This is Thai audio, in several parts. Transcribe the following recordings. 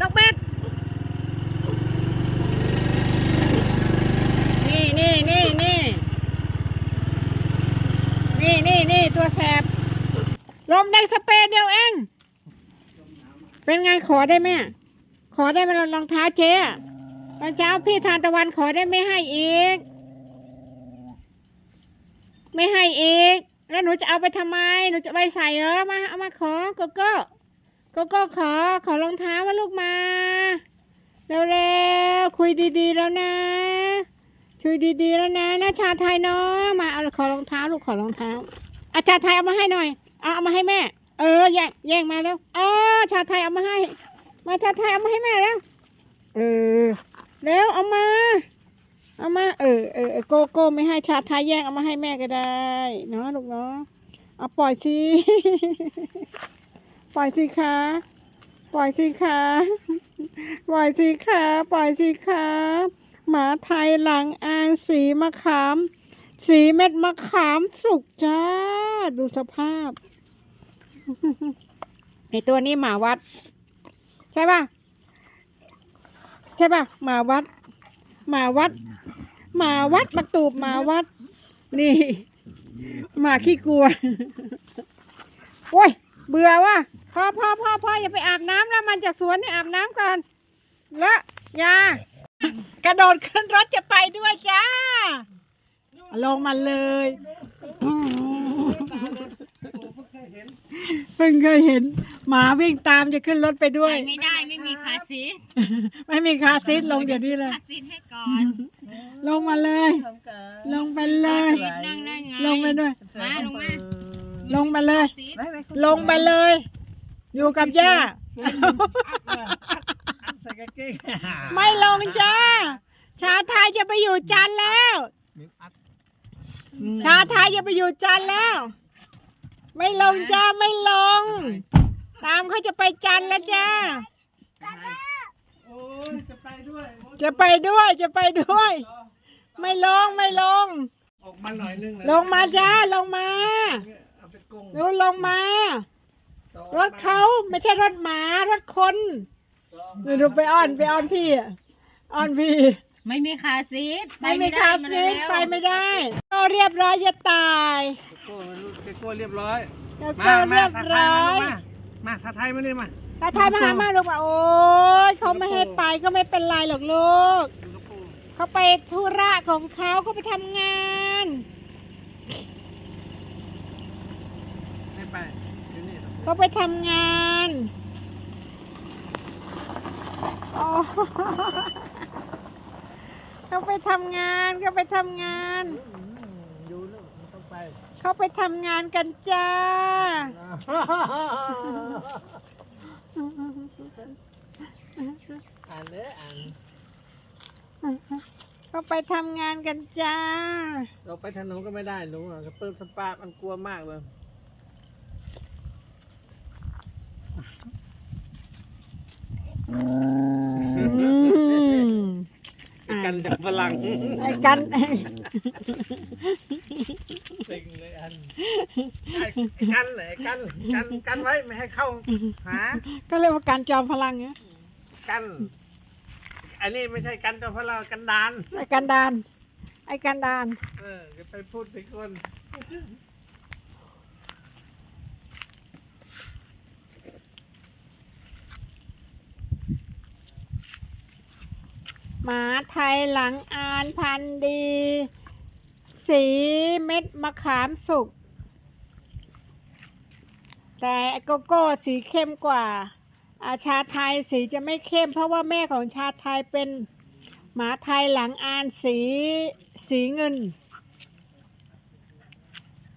ตกเบ็ดนี่นี่นี่นี่นี่นี่นี่ตัวแสบ ลมแดงสเปรย์เดียวเอง เป็นไงขอได้ไหมขอได้ไหมรองเท้าเจ๊ตอนเช้าพี่ทานตะวันขอได้ไม่ให้อีก ไม่ให้อีก แล้วหนูจะเอาไปทำไม หนูจะไปใส่เหรอมาเอามาขอโกโก้ กโก้ขอขอรองเท้ามาลูกมาเร็วๆคุยดีๆแล้วนะช่วยดีๆแล้วนะนะชาไทยเนาะมาเอาขอรองเท้าลูกขอรองเท้าอาชาไทยเอามาให้หน่อยเอาเอามาให้แม่ เออแย่งแย่งมาแล้วอ๋อชาไทยเอามาให้ มาชาไทยเอามาให้แม่แล้วเออแล้วเอามา เอามา เออเออเออโกโก้ไม่ให้ชาไทยแย่งเอามาให้แม่ก็ได้เนาะลูกเนาะเอาปล่อยสิ ปล่อยสิคะปล่อยสิคะปล่อยสิคะปล่อยสิคะหมาไทยหลังอานสีมะขาม สีเม็ดมะขามสุกจ้า ดูสภาพไอตัวนี้หมาวัด ใช่ป่ะ ใช่ป่ะ หมาวัด หมาวัด หมาวัดมาตูบหมาวัด นี่ หมาขี้กลัวโอ้ย เบื่อว่ะ พ่อพ่อพ่อพ่ออย่าไปอาบน้ำแล้วมันจากสวนนี่อาบน้ำก่อนแล้วอยากระโดดขึ้นรถจะไปด้วยจ้า ลงมาเลยเพิ่งเคยเห็น หมาวิ่งตามจะขึ้นรถไปด้วย ไปไม่ได้ไม่มีคาซีทไม่มีคาร์ซีทลงเดี๋ยวนี้เลยคาซีทให้ก่อน ลงมาเลย ลงไปเลยซีทนั่งได้ไงลงไปด้วยมาลงมาลงมาเลยซีทลงไปเลย อยู่กับย่า ใส่กางเกงไม่ลงจ้า ชาไทยจะไปอยู่จันทร์แล้วชาไทยจะไปอยู่จันทร์แล้ว ไม่ลงจ้าไม่ลง ตามเขาจะไปจันทร์แล้วจ้า โอ้ยจะไปด้วยจะไปด้วยจะไปด้วย ไม่ลงไม่ลง ออกมาหน่อยนึงนะลงมาจ้าลงมาเอาไปกงดูลงมา รถเขาไม่ใช่รถหมารถคนดูดูไปอ้อนไปอ้อนพี่อะอ้อนพี่ ไม่มีคาซีทไม่มีคาร์ซีทไปไม่ได้ก็เรียบร้อยจะตายโก้ลูกโก้เรียบร้อย แล้วมาก็มาเรียบสาไทยร้อมายลูกมามาสาไทยมานี่มาตาไทยมาหามาลูกว่าโอ๊ยเขาไม่ให้ไปก็ไม่เป็นไรหรอกลูก ดูลูกโก้เขาไปธุระของเขาเขาไปทำงานไม่ไปอยู่นี่ เขาไปทำงานอ๋อเขาไปทำงานเขาไปทำงานอยู่ลูกไม่ต้องไปเขาไปทำงานกันจ้าอ่านเลยอ่านเขาไปทำงานกันจ้า เราไปถนนก็ไม่ได้หนูอะกระเปิ้ลสปามันกลัวมากเลย อืม กันจากพลังไอ้กันเซ็งเลยอันไอ้กันเลยกันกันกันไว้ไม่ให้เข้าหาก็เรียกว่าการจอมพลังเนี่ยกัน อันนี้ไม่ใช่กันจอมพลังกันดานไอ้กันดานไอ้กันดาน เออจะไปพูดถึงคน หมาไทยหลังอานพันดี สีเม็ดมะขามสุก แต่โกโก้สีเข้มกว่าอาชาไทยสีจะไม่เข้ม เพราะว่าแม่ของชาไทยเป็นหมาไทยหลังอานสีสีเงิน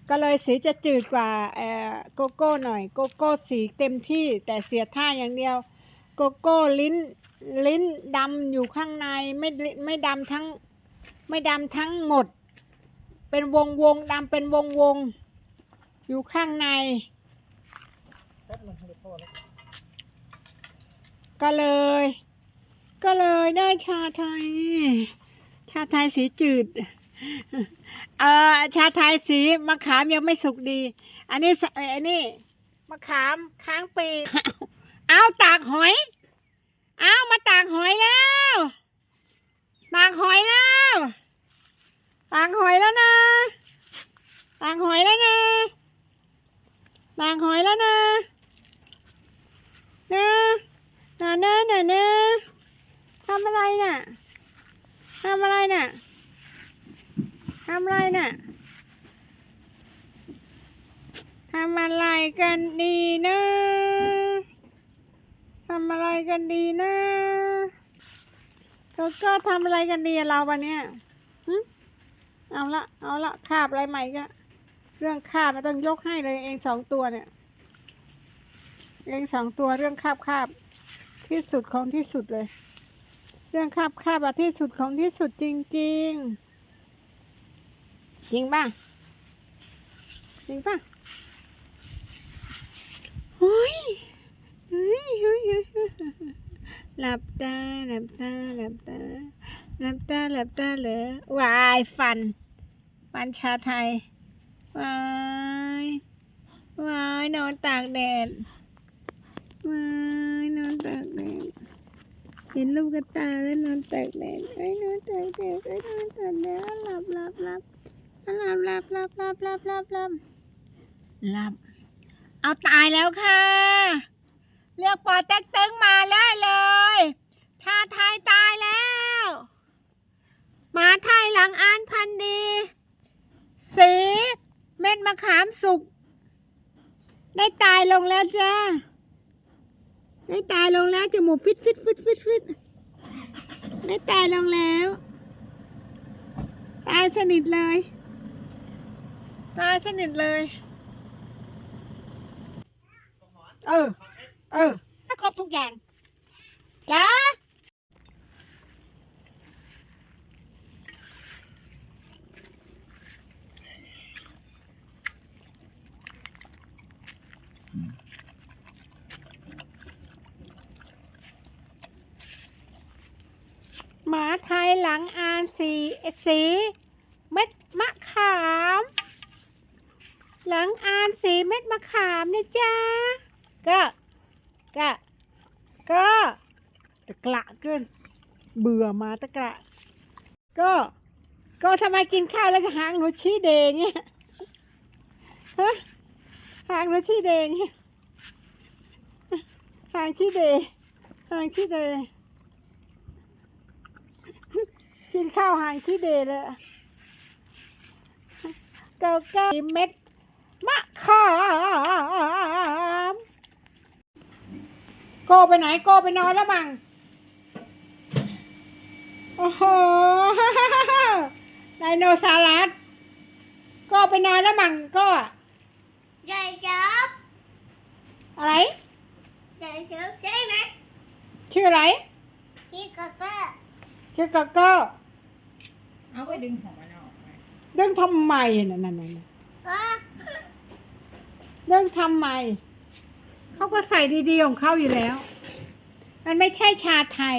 ก็เลยสีจะจืดกว่าเอ่อโกโก้หน่อย โกโก้สีเต็มที่แต่เสียท่าอย่างเดียว โกโก้ลิ้น ลิ้นดำอยู่ข้างในไม่ลิ้นไม่ดำทั้งไม่ดำทั้งหมด เป็นวงวงๆดำเป็นวงวงๆอยู่ข้างในแป๊บนึงเดี๋ยวพ่อแล้วก็เลย ก็เลยได้ชาไทย ชาไทยสีจืด เอ่อชาไทยสีมะขามยังไม่สุกดี อันนี้สเอ่ออันนี้มะขามค้างปี เอาตากหอยเอาวมาตากหอยแล้วตากหอยแล้วตากหอยแล้วนะตากหอยแล้วนะตากหอยแล้วนะนะนะนะนะนะทำอะไรน่ะทำอะไรน่ะทำอะไรน่ะทำอะไรกันดีนะ ทำอะไรกันดีนะก็ก็ทำอะไรกันดีเราวันเนี้ยเอาละเอาละคาบอะไรใหม่ก็เรื่องคาบมันต้องยกให้เลยเองสองตัวเนี่ย เองสองตัวเรื่องคาบคาบที่สุดของที่สุดเลย เรื่องคาบคาบอะที่สุดของที่สุดจริงจริงๆจริงป่ะจริงป่ะเฮ้ยเฮ้ยเฮ้ยเฮ้ยเฮ้ยหลับ ตาหลับตาหลับตาหลับตาหลับตาเหรอวายฟัน ฟันชาไทยวายวายนอนตากแดดวายนอนตากแดดเห็นลูกกระตาแล้วนอนตากแดดไอ้นอนตากแดดไอ้นอนตากแดดหลับหลับหลับหลับหลับหลับหลับหลับหลับหลับหลับ เอาตายแล้วค่ะ เรียกปอเต็กตึงมาได้เลย ชาไทยตายแล้วหมาไทยหลังอ่านพันธุ์ดี สีเม็ดมะขามสุก ได้ตายลงแล้วจ้า ได้ตายลงแล้วจมูกฟิตฟิตฟิตฟิตฟิตได้ตายลงแล้ว ตายสนิทเลย ตายสนิทเลย เออ เออถ้าครบทุกอย่างจ้า หมาไทยหลังอ่านสีสีเม็ดมะขาม หลังอ่านสีเม็ดมะขามนะจ๊ะก็ก็ก็ตะกละเกินเบื่อมาตะกละก็ ก็ทำไมกินข้าวแล้วหางหนูชี้เดงเนี่ยฮะหางหนูชี้เดงเนี่ยหางชี้เดหางชี้เด กินข้าวหางขี้เดเลยอะเกาเก้าเม็ดมะขามโกไปไหนโกไปนอนแล้วมั้งโอ้โหไดโนเสาร์โก็ไปนอนแล้วมั้งโก็ใหญ่จับอะไรใหญ่จับใช่ไหมชื่ออะไรพี่ก็ก็ชื่อโกโก้ เอาไปดึงของมันออกมาเรื่องทำไมน่ะนั่นน่ะก็เรื่องทำไม เขาก็ใส่ดีๆของเขาอยู่แล้ว มันไม่ใช่ชาไทย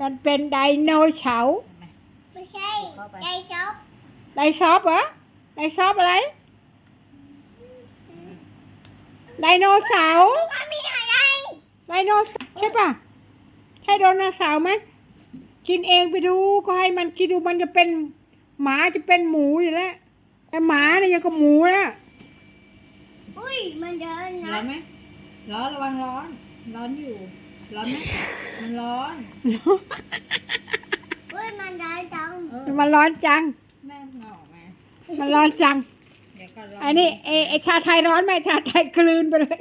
มันเป็นไดโนเสาร์ไม่ใช่ใหญ่จับไดซอฟเหรอไดซอฟอะไร ไดโนเสาร์ มันมีอะไร ไดโนเสาร์ใช่ปะใช่ไดโนเสาร์ไหม กินเองไปดูก็ให้มันกินดูมันจะเป็นหมาจะเป็นหมูอยู่แล้วแต่หมาเนี่ยยังกับหมูนะอุ้ยมันเดินร้อนะนไหมร้อนระวังร้อน ร้อนอยู่ ร้อนไหมมันร้อนอุ้ยมันเดินจังเออมันร้อนจังแม่งออกมามันร้อนจังเดี๋ยวก็ร้อนอันนี้ไอไอชาไทยร้อนไหมชาไทยกลืนไปเลย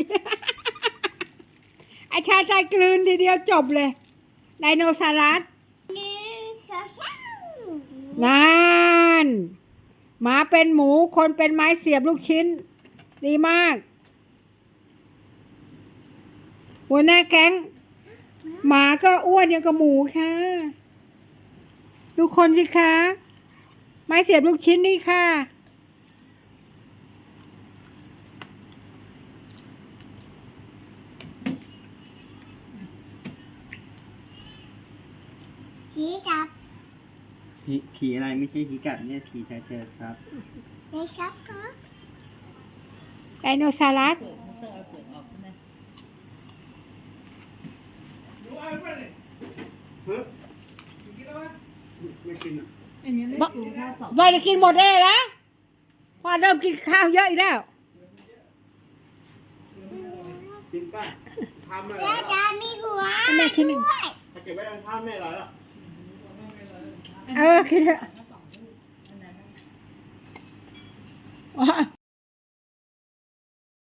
ไอชาไทยกลืนทีเดียวจบเลยไดโนเสาร์หนึ่งสองสาม นานหมาเป็นหมูคนเป็นไม้เสียบลูกชิ้น ดีมากหัวหน้าแก๊งหมาก็อ้วนอย่างกับหมูค่ะ ดูคนสิคะ ไม้เสียบลูกชิ้นนี่ค่ะผีกับ ผีผีอะไรไม่ใช่ผีกัดเนี่ยผีแท้เจอครับเด็กครับครับไดโนเสารัสเปลือกมันต้องเอาเปลือกออกใช่ไหมดูเอาไปเลยฮะกินแล้วไหมไม่กินอะอันนี้ไม่บะปรุงข้าวสองว่าจะกินหมดเลยแล้วพอเริ่มกินข้าวเยอะอีกแล้ว กินป้าทำอะไรแล้วจะมีหัวแม่ชิ้นหนึ่งด้วยถ้าเก็บไว้ทางข้าวแม่เหรอ เออคิดแล้ว